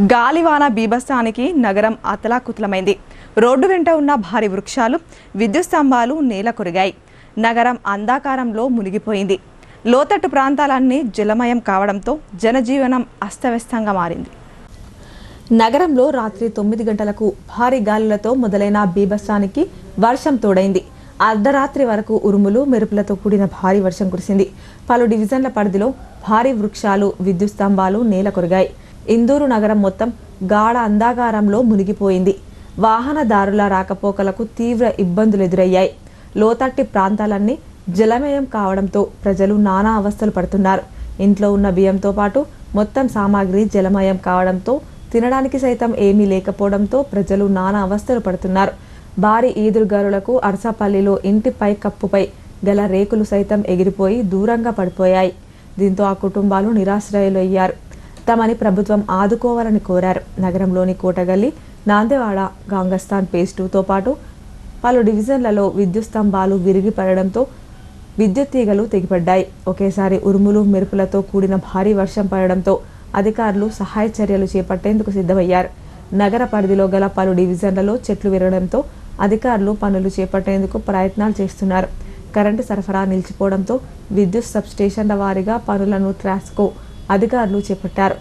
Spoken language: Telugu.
గాలివాన బీభత్సానికి నగరం అతలాకుతలమైంది. రోడ్డు వెంట ఉన్న భారీ వృక్షాలు విద్యుత్ స్తంభాలు నేల కొరిగాయి. నగరం అంధాకారంలో మునిగిపోయింది. లోతట్టు ప్రాంతాలన్నీ జలమయం కావడంతో జనజీవనం అస్తవ్యస్తంగా మారింది. నగరంలో రాత్రి తొమ్మిది గంటలకు భారీ గాలులతో మొదలైన బీభత్సానికి వర్షం తోడైంది. అర్ధరాత్రి వరకు ఉరుములు మెరుపులతో కూడిన భారీ వర్షం కురిసింది. పలు డివిజన్ల పరిధిలో భారీ వృక్షాలు విద్యుత్ స్తంభాలు నేల కొరిగాయి. ఇందూరు నగరం మొత్తం గాఢ అంధాకారంలో మునిగిపోయింది. వాహనదారుల రాకపోకలకు తీవ్ర ఇబ్బందులు ఎదురయ్యాయి. లోతట్టి ప్రాంతాలన్నీ జలమయం కావడంతో ప్రజలు నానా అవస్థలు పడుతున్నారు. ఇంట్లో ఉన్న బియ్యంతో పాటు మొత్తం సామాగ్రి జలమయం కావడంతో తినడానికి సైతం ఏమీ లేకపోవడంతో ప్రజలు నానా అవస్థలు పడుతున్నారు. భారీ ఈదురుగారులకు అరసపల్లిలో ఇంటి పై కప్పుపై గల రేకులు సైతం ఎగిరిపోయి దూరంగా పడిపోయాయి. దీంతో ఆ కుటుంబాలు నిరాశ్రయులయ్యారు. తమని ప్రభుత్వం ఆదుకోవాలని కోరారు. నగరంలోని కోటగల్లి నాందేవాడ గాంగస్థాన్ పేస్టుతో పాటు పలు డివిజన్లలో విద్యుత్ స్తంభాలు విరిగి పడడంతో విద్యుత్ తీగలు తెగిపడ్డాయి. ఒకేసారి ఉరుములు మెరుపులతో కూడిన భారీ వర్షం పడడంతో అధికారులు సహాయ చర్యలు చేపట్టేందుకు సిద్ధమయ్యారు. నగర పరిధిలో గల పలు డివిజన్లలో చెట్లు విరగడంతో అధికారులు పనులు చేపట్టేందుకు ప్రయత్నాలు చేస్తున్నారు. కరెంటు సరఫరా నిలిచిపోవడంతో విద్యుత్ సబ్స్టేషన్ల వారీగా పనులను ట్రాస్కో అధికారులు చేపట్టారు.